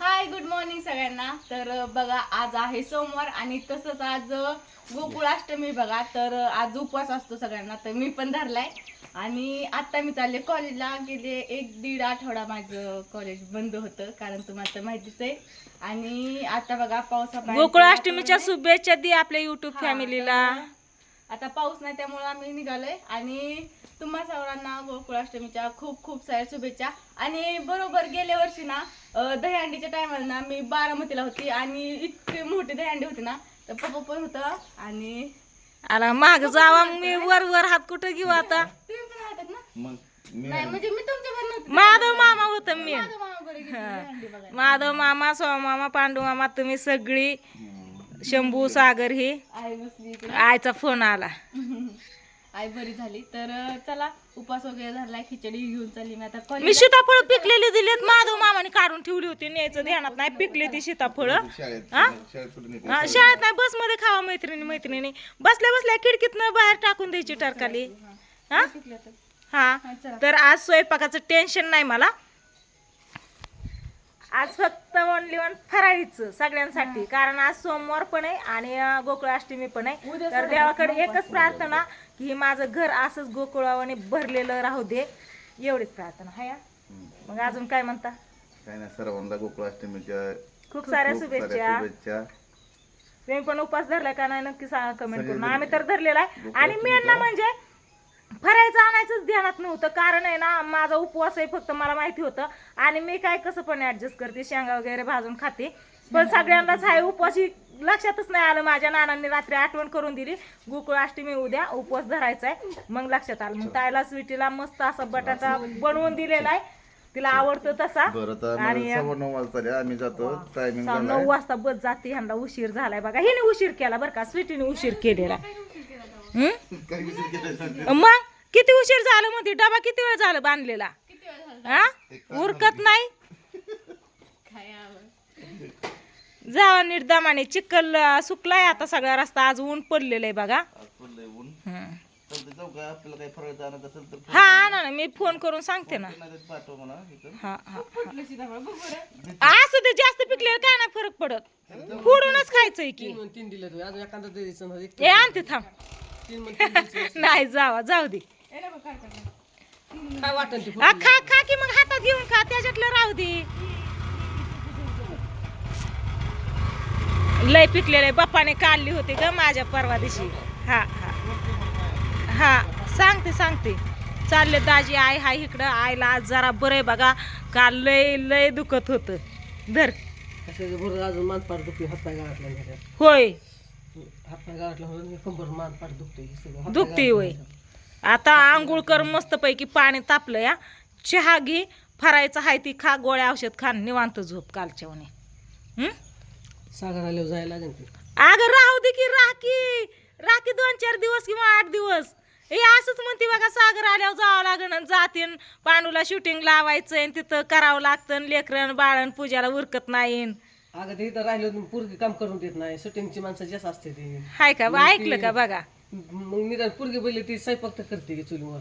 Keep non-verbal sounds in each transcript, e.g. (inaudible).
Hi good morning सगळ्यांना. तर बघा आज आहे सोमवार आणि तसंच आज गोकुळाष्टमी बघा. तर आज उपवास असतो सगळ्यांना तर मी पण धरलाय. आणि आता मी चालले कॉलेजला. गेले एक दीड आठवडा माझं कॉलेज बंद होतं कारण तुम्हाला तर माहितीच आहे. आणि आता बघा पावसा गोकुळाष्टमीच्या शुभेच्छा दे आपल्या युट्यूब फॅमिलीला आता पाऊस नाही त्यामुळे आम्ही निघालोय. आणि तुम्हा सर्वांना गोकुळाष्टमीच्या खूप खूप साऱ्या शुभेच्छा. आणि बरोबर गेल्या वर्षी ना दहीहंडीच्या टायमाला ना मी बारामतीला होती. आणि इतकी मोठी दहीहंडी होती ना तर पप्पा पण होतं. आणि आला माग जावा मी वर वर हात कुठं घेऊ आता? तुम्ही पण राहतात ना? मग मी नाही म्हणजे मी तुमच्या माधव मामा होत मी. माधव मामा सोमा मामा पांडू मामा तुम्ही सगळी. शंभू सागर ही. आई बसली इकडे. आईचा फोन आला. (laughs) आई बरी झाली. तर अं, चला उपास वगैरे झालाय खिचडी घेऊन चालली. मी आता मी कॉलेज सीताफळ पिकलेली दिलीत. माधव मामाने काढून ठेवली होती. न्यायचं ध्यानात नाही. पिकली ती सीताफळ. शाळेत हा? शाळेत कुठे नेते? हा, शाळेत नाही. बसमध्ये खावा मैत्रिणी मैत्रिणी. बसल्या बसल्या खिडकीतनं बाहेर टाकून द्यायची टरकाली. हा. तर आज स्वयंपाकाचं टेन्शन नाही मला. आज फक्त ओनली वन फराळीचं सगळ्यांसाठी. कारण आज सोमवार पण आहे आणि गोकुळाष्टमी पण आहे. तर देवाकडे एकच प्रार्थना की हे माझं घर असंच गोकुळावाने भरलेलं राहू दे. एवढीच प्रार्थना हाय हा? मग अजून काय म्हणता? काय नाही सर्वांना गोकुळाष्टमीच्या खूप साऱ्या शुभेच्छा. शुभेच्छा. तुम्ही पण उपास धरलाय का नाही नक्की सांगा कमेंट करून. आम्ही तर धरलेला आहे. आणि मेन ना म्हणजे फरायचं आणायचंच ध्यानात नव्हतं. कारण आहे ना माझा उपवास आहे फक्त मला माहिती होतं. आणि मी काय कसं पण ऍडजस्ट करते शेंगा वगैरे भाजून खाते. पण सगळ्यांनाच आहे उपवासी लक्षातच नाही आलं. माझ्या नानांनी रात्री आठवण करून दिली गोकुळाष्टमी उद्या उपवास धरायचा आहे मग लक्षात आलं. मग तायला स्वीटीला मस्त असा बटाटा बनवून दिलेला आहे. तिला आवडतो तसा. आणि- नऊ वाजता आम्ही जातो. टायमिंग सा- झालाय. नऊ वाजता बस जाते. ह्यांना उशीर झालाय बघा. हिने उशीर केला बरं का. स्वीटीने उशीर केलेला. मग? किती उशीर झालं म्हणते? डबा किती वेळ झालं बांधलेला? किती वेळ झाला? हा? उरकत नाही? काय आवड जावा निर्दामाने चिखल अं, सुकलाय आता सगळा रस्ता. आज ऊन पडलेलं आहे बघा. आज पडलंय ऊन. हम्म. चालतंय जाऊ का? आपल्याला काही फरक जाणत असेल तर हा आणा ना. मी फोन करून सांगते ना. नाही तर पाठव म्हणा इथं. हा हा फुटलं सीताफळ बघ बरं. असं ते जास्त पिकलेलं काय नाही फरक पडत. फोडूनच खायचंय की. तीन दिले तुम्ही अजून एखादा द्यायचं ना एक ए आणते थांब. तीन मग तीन द्यायचे. (laughs) नाही जावा. जाऊ दे. काय खा खा की मग हातात घेऊन खा त्याच्यातलं राहू दे. लय पिकलेले बाप्पाने काढली होती ग माझ्या परवा दिवशी. हा हा. हा सांगते सांगते. चालले दाजी आई हाय इकडं. आईला आज जरा बरं आहे बघा. काल लय लय दुखत होतं. धर. अजून मानपाट दुखते हातपाय. होय. हातपाय गावातला म्हणून कंबर मानपाट दुखते दुखते होय. आता आंघोळ कर मस्तपैकी पाणी तापलं या. चहा घे फरायचं हाय ती खा गोळ्या औषध खा निवांत झोप कालच्या हम्म सागर आल्यावर जायला लागेल अगं राहू दे की राखी. राखी दोन चार दिवस किंवा आठ दिवस. हे असंच म्हणते बघा सागर आल्यावर जावं लागण आणि जातीन. पांडूला शूटिंग लावायचं आणि तिथं करावं लागतं आणि लेकरन बाळण पूजाला उरकत नाही अगं ते इथं राहिलं पूर्गी काम करून देत नाही. शूटिंगची माणसं जास्त असते ते. हाय का बा? ऐकलं का बघा? मग निदान पूर्गी बोलली ती स्वयंपाक तर करते की चुलीवर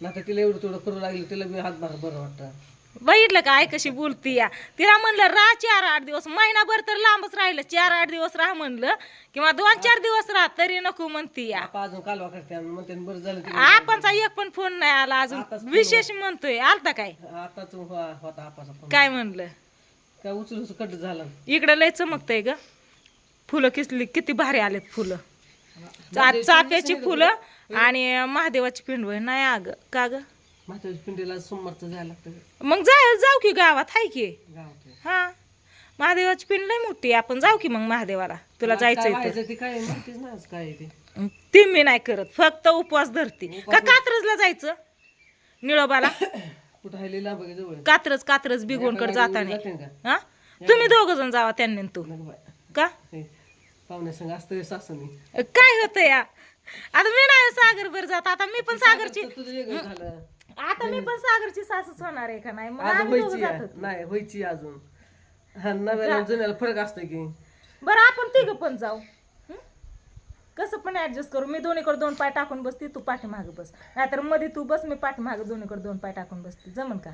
नाही तर तिला एवढं तेवढं करू लागलं तिला मी हातभार बरं वाटतं. बघितलं का? ऐ कशी बोलती या. तिला म्हणलं राह चार आठ दिवस. महिनाभर तर लांबच राहिलं. चार आठ दिवस राह म्हणलं. किंवा दोन चार दिवस राह तरी नको म्हणती या. अजून कालवा करते आणि म्हणते बरं झालं आपणचा एक पण फोन नाही आला अजून. फोन विशेष म्हणतोय. आलता काय? आताच हो- होता आपाचा फोन. काय म्हणलं? काय उचलूच कट झालं. इकडं लय चमकतंय ग. फुलं किसली किती भारी आलेत फुलं. चाफ्याची फुलं आणि महादेवाची पिंडवय नाही अग का ग? म्हातारी पिंडीला सोमवारचं जायला लागतं मग जा जाऊ की गावात हाय की. हा. महादेवाची पिंड लय मोठी. आपण जाऊ की मग महादेवाला. तुला जायचंय ते नाही मी नाही करत. फक्त उपवास धरते. का कात्रजला जायचं? निळोबाला? कात्रज कात्रज बिगोनकडे जाताना. हा? तुम्ही दोघ जण जावा त्यांनी तू. का? हे, पाहुण्या संग असतं सासनी काय होतं या? आता मी नाही सागर बर जात आता मी पण सागरची तुझं वेगळं झालं. आता मी पण सागरची सासूच होणार आहे का नाही? मग अजून आम्ही दोघं व्हायची जात आहे. होतो. नाही व्हायची अजून. हा नव्याला जुन्याला फरक असतो की. बरं आपण तिघ पण जाऊ. पण ऍडजस्ट करू. मी दोन्हीकडे दोन पाय टाकून बसते तू पाठीमागे बस. नाहीतरमध्ये तू बस मी पाठीमागे दोन्हीकडे दोन पाय टाकून बसते. जमन का?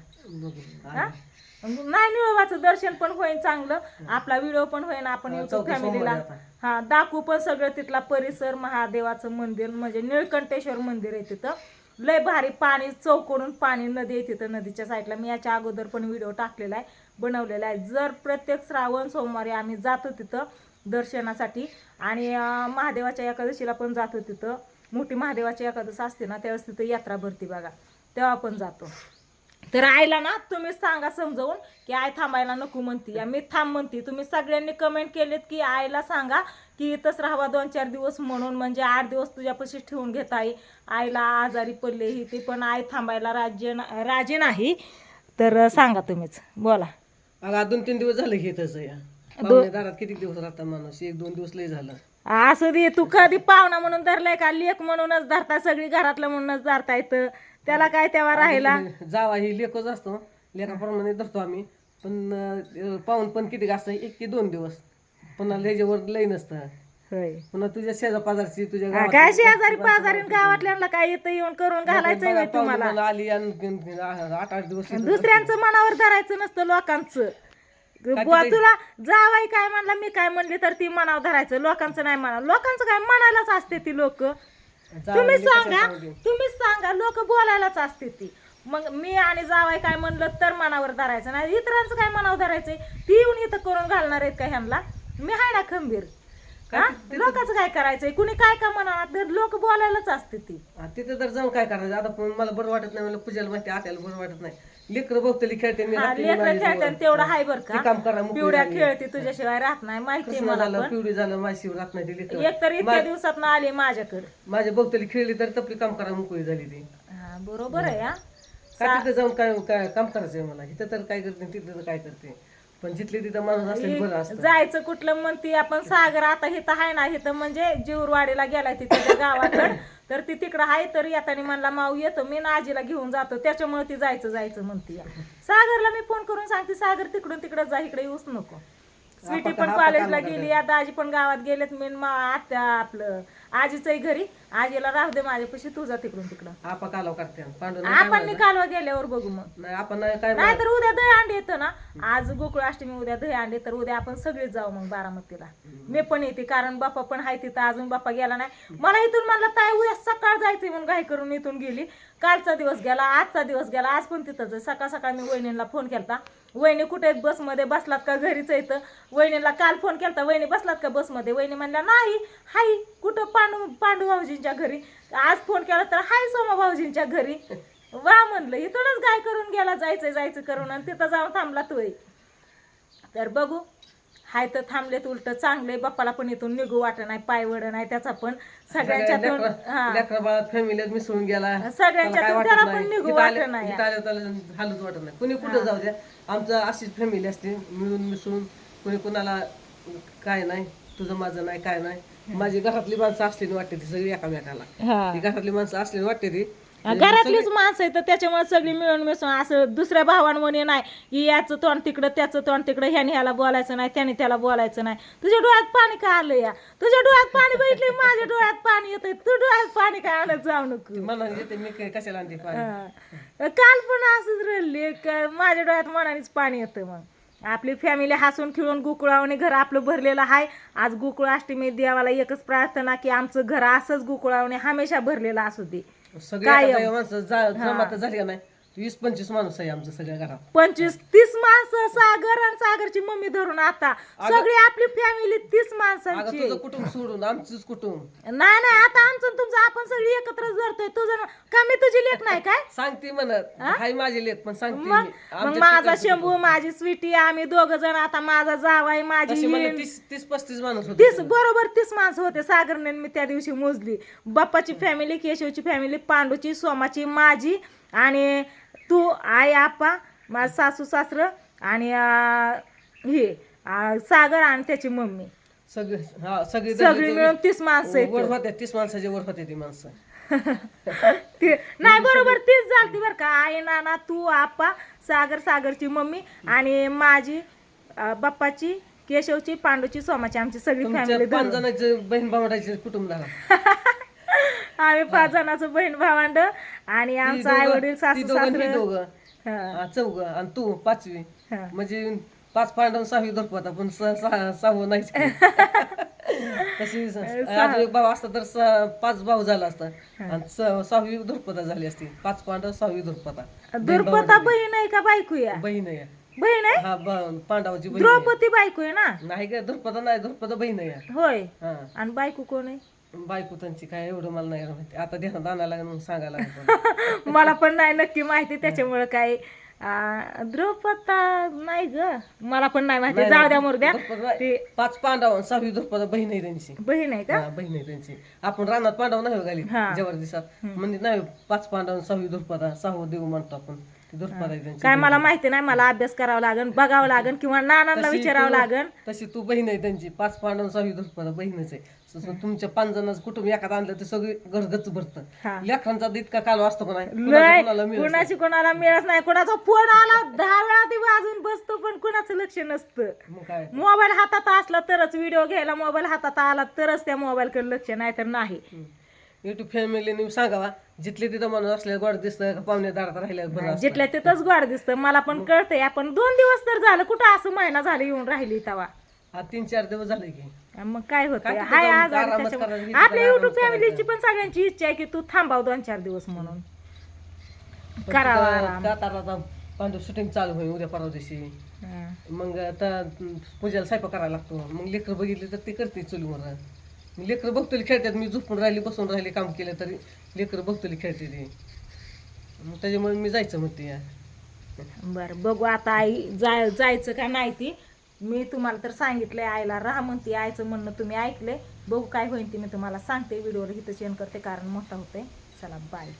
हा? नाही निळवाचं दर्शन पण होईल चांगलं. आपला व्हिडिओ पण होईल आपण युट्यूब फॅमिलीला. हा दाखवू पण सगळं तिथला परिसर महादेवाचं मंदिर म्हणजे निळकंठेश्वर मंदिर आहे तिथं. लय भारी पाणी चौकडून पाणी नदी आहे तिथं नदीच्या साईडला. मी याच्या अगोदर पण व्हिडिओ टाकलेला आहे बनवलेला आहे. जर प्रत्येक श्रावण सोमवारी आम्ही जातो तिथं दर्शनासाठी. आणि महादेवाच्या एकादशीला पण जातो तिथं. मोठी महादेवाची एकादशी असते ना त्यावेळेस तिथं यात्रा भरती बघा. तेव्हा पण जातो. तर आईला ना तुम्ही सांगा समजावून की आई थांबायला नको म्हणती. या मी थांब म्हणती. तुम्ही सगळ्यांनी कमेंट केलेत की आईला सांगा की इथंच राहावा दोन चार दिवस म्हणून. म्हणजे आठ दिवस तुझ्यापाशी ठेवून घेत आई. आईला आजारी पडले ही ती पण आई थांबायला राज्य ना- राजी नाही. तर सांगा तुम्हीच. बोला. अगं दोन तीन दिवस झाले हे तसं या पाहुणे दारात किती दिवस राहता माणूस? एक दोन दिवस लय झालं. असं दे तू कधी पाहुणा म्हणून धरलाय का? लेख म्हणूनच धरता सगळी घरातलं म्हणूनच धरता येतं त्याला काय तेव्हा राहिला? जावा ही लेखच असतो. लेखाप्रमाणे धरतो आम्ही. पण अं, पाहून पण किती असतं एक की दोन दिवस. पुन्हा ह्याच्यावर लय नसतं. होय. पुन्हा तुझ्या शेजा पाजारची तुझ्या हा, गावातली काय शेजारी पाजारी गावातल्यांना काय येतं येऊन करून घालायचंय होय पाहुणे तुम्हाला? मला आली आणि आठ आठ दिवस दुसऱ्यांचं मनावर धरायचं नसतं लोकांचं. बुवा तुला जावाई काय म्हणला मी काय म्हणले तर ती मनावर धरायचं लोकांचं नाही म्हणा लोकांचं काय म्हणायलाच असते ती लोक. तुम्ही सांगा. तुम्हीच सांगा लोक बोलायलाच असते ती. मग मी आणि जावाई काय म्हणलं तर मनावर धरायचं नाही इतरांचं काय मनावर धरायचंय? ती येऊन इथं करून घालणार आहेत का ह्यांना? मी हाय ना खंबीर. हा? लोकांचं काय करायचंय? कुणी काय का म्हणा लोक बोलायलाच असते ती. तिथे तर जाऊन काय करायचं? आता पण मला बरं वाटत नाही मला पूजाला माहिती आत्याला बरं वाटत नाही. लेकर बघतली खेळते मी लेकरं जीवावर. तेवढं हाय बर का. काम करा मोकळी पिवड्या झाली. खेळते तुझ्याशिवाय राहत नाही माहिती कृष्ण मला झालं? पण. पिवळी झालं माझी राहत नाही ती लेकर. एक तर इतक्या दिवसात आली माझ्याकडे. माझ्या बघतली खेळली तर तपली काम करा मोकळी झाली ती. हा बरोबर आहे हा. काय तिथं जाऊन काय काय काम करायचंय मला? इथं तर काय करते तिथं तर काय करते? पण जिथले तिथं माणूस असेल बरं असतं. जायचं कुठलं म्हणती आपण सागर आता इथं आहे ना इथं म्हणजे जीवरवाडीला गेलाय ती त्याच्या गावाकडं. तर ती तिकडं आहे तर येताना म्हणला माऊ येतो मी ना आजीला घेऊन जातो. त्याच्यामुळे ती जायचं जायचं म्हणती. सागरला मी फोन करून सांगते सागर तिकडून तिकडं जा इकडे येऊच नको. स्वीटी पण कॉलेजला गेली आता आजी पण गावात गेलेत मी न मा आत्या आपलं. आजीचंही घरी. आजीला राहू दे माझ्यापाशी तू जा तिकडून तिकडं. आपा कालव करते. पांडू नाही आपण निकालवा गेल्यावर बघू मग. नाही आपण नाही काय नाही तर उद्या दही अंडे येतं ना. आज गोकुळ अष्टमी उद्या दही अंडे तर उद्या आपण सगळेच जाऊ मग बारामतीला. मी पण येते कारण बाप्पा पण आहे तिथं. अजून बाप्पा गेला नाही. मला इथून म्हणलं ताई उद्या सकाळ जायचंय म्हणून घाई करून इथून गेली. कालचा दिवस गेला आजचा दिवस गेला. आज पण तिथंच आहे. सकाळ सकाळ मी वहिनीला फोन केलता. वहिनी कुठे आहेत? बसमध्ये बसलात का घरीच येतं वहिनीला काल फोन केला वहिनी बसलात का बसमध्ये? वहिनी म्हणल्या नाही हाय कुठं पांडू पांडू भाऊजींच्या घरी? आज फोन केला तर हाय सोमा भाऊजींच्या घरी. वा म्हणलं इथूनच गाय करून गेला जायचं जायचं करून आणि तिथं जाऊन थांबला तोय तर बघू हाय तर थांबलेत उलट चांगले बाप्पाला पण इथून निघू वाटत नाही पाय वड नाही त्याचा पण हा. बाळा फॅमिलीत मिसळून गेला. सगळ्यांच्यातून त्याला. पण निघू वाटत नाही. हालत वाटत नाही. कुणी कुठं जाऊ द्या. आमचं अशीच फॅमिली असते मिळून मिसळून. कुणी कुणाला काय नाही तुझं माझं नाही काय नाही. माझी घरातली माणसं असलेली वाटते ती सगळी एकामेकाला. हा. घरातली माणसं असलेली वाटते ती घरातलीच माणसं आहे तर त्याच्यामुळे सगळी मिळून मिसळून असं दुसऱ्या भावांमध्ये नाही. की याचं तोंड तिकडं त्याचं तोंड तिकडं ह्याने ह्याला बोलायचं नाही त्याने त्याला बोलायचं नाही. तुझ्या डोळ्यात पाणी का आलं या? तुझ्या डोळ्यात पाणी बघितले माझ्या डोळ्यात पाणी येतंय. तू डोळ्यात पाणी काय आणत जाऊ नको. मनाने येते मी काय कशाला आणते पाणी? हा. काल पण असंच रडली. का माझ्या डोळ्यात मनानेच पाणी येतं मग. आपली फॅमिली हसून खेळून गोकुळावणे घर आपलं भरलेलं आहे. आज गोकुळ अष्टमी देवाला एकच प्रार्थना की आमचं घर असंच गोकुळावणे हमेशा भरलेलं असू दे. सगळी कायम. आता माणसं जा- जमात झाली का नाही? वीस पंचवीस माणूस आहे आमचं सगळ्या घरात. पंचवीस तीस माणसं सागर आणि सागरची मम्मी धरून आता. सगळी आपली फॅमिली तीस अगं माणसांची तुझं कुटुंब सोडून आमचंच कुटुंब. नाही नाही आता आमचं आणि तुमचं आपण सगळी एकत्र धरतोय तुझं का मी तुझी लेख नाही काय? सांगते म्हणत. हाय माझी लेख पण सांगते मग मी. मग? आमच्या माझा तिकडचं शंभू माझी स्वीटी आम्ही दोघ जण आता माझा जावाई माझी तशी मला हिन. तीस तीस पस्तीस माणूस होते तीस बरोबर तीस माणसं होते सागरने मी त्या दिवशी मोजली. बाप्पाची फॅमिली केशवची फॅमिली पांडूची सोमाची माझी आणि तू आई आप्पा. माझं सासू सासर आणि हे सागर आणि त्याची मम्मी. सगळे हा सगळी सगळी मिळून तीस माणसं तीस माणसाचे वर होते ती माणसं. (laughs) ते नाही बरोबर तीच झालती बरं का. आई नाना तू आप्पा सागर सागरची मम्मी आणि माझी अं, बाप्पाची केशवची पांडूची सोमाची आमची सगळी तुमच्या फॅमिली पाच जणांचं बहीण भावंडाचे कुटुंब झाला. (laughs) आम्ही पाच जणांचं बहीण भावंड आणि आमचं आई वडील सासू सासरे दोघं. हा, चौघं आणि तू पाचवी. हा. म्हणजे पाच पांडव सहावी धरपता पण स- सहा सहावं नाहीच. की. तशी स- अजून एक भाऊ असता तर पाच भाऊ झाला असता. आणि स- सहावी धुरपता झाली असती. पाच पांडव सहावी धुरपता दुर्पता बहीण आहे का बायको या? बहीण आहे. बहीण आहे? हा ब- पांडवाची बहीण आहे. द्रौपदी बायको आहे ना? नाही का धुरपता नाही धुरपता बहीण आहे. होय. हा. आणि बायको कोण आहे? बायको त्यांची काय एवढं मला नाही माहिती. आता ध्यानात आणायला लागेल मग सांगायला लागेल (laughs) मला पण नाही नक्की माहिती त्याच्यामुळे काय द्रौपदा नाही ग. मला पण नाही माहिती. नाही, जाऊ द्या मुर्द्या. ते पाच पांडव आणि सहावी धुरपता बहीण आहे त्यांची. बहीण आहे का? हा, बहीण आहे त्यांची. आपण रानात पांडव नाही घाली हा. जवर दिसात म्हणजे नाही पाच पांडव आणि सहावी धुरपदा सहावं देऊ म्हणतो आपण. ती काय मला माहिती नाही मला अभ्यास करावा लागेल बघावं लागेल किंवा नानांना विचारावं तू- लागेल तशी तू बहीण आहे त्यांची पाच पांडव सहावी धुरपदा बहीणच आहे. तुमच्या पाच जणांचं कुटुंब एखादं आणलं तर सगळी घरगच भरतं. लेकरांचा इतका काल असतो कुणाचं कुणाला मिळत नाही. कुणाची फोन आला दहा वेळा ती वाजून बसतो पण कुणाचं लक्ष नसतं. मोबाईल हातात असला तरच व्हिडिओ घ्यायला मोबाईल हातात आला तरच त्या मोबाईलकडे लक्ष नाही. तर नाही युट्यूब फॅमिलीने सांगावा जिथले तिथं माणूस असले गोड दिसतं का पाहुणे दारात राहिले बरं असतं. जिथल्या तिथंच गोड दिसतं. मला पण कळतंय आपण दोन दिवस तर झालं कुठं असं महिना झालं येऊन राहिली तवा. हा तीन चार दिवस झाले की. मग काय होतं तिथं हाय जाऊन आज आरामच आपल्या युट्यूब आरामच फॅमिलीची पण सगळ्यांची इच्छा आहे की तू थांबाव दोन चार दिवस म्हणून. करावा आराम. आता आता पांडू शूटिंग चालू होईल उद्या परवा दिवशी. हा. मग आता पूजाला स्वयंपाक करायला लागतो. मग लेकर बघितले तर ते करते चुलीवर. लेकरं बघतोली खेळतात. मी झोपून राहिली बसून राहिली काम केलं तरी लेकरं बघतोली खेळते ते मग त्याच्यामुळे मी जायचं म्हणते या. बरं बघू आता आई जाय जायचं का नाही ती. मी तुम्हाला तर सांगितलंय आईला राहा म्हणते आईचं म्हणणं तुम्ही ऐकले बघू काय होईल ते मी तुम्हाला सांगते. व्हिडिओवर हिथं चेंज करते कारण मोठा होते चला बाय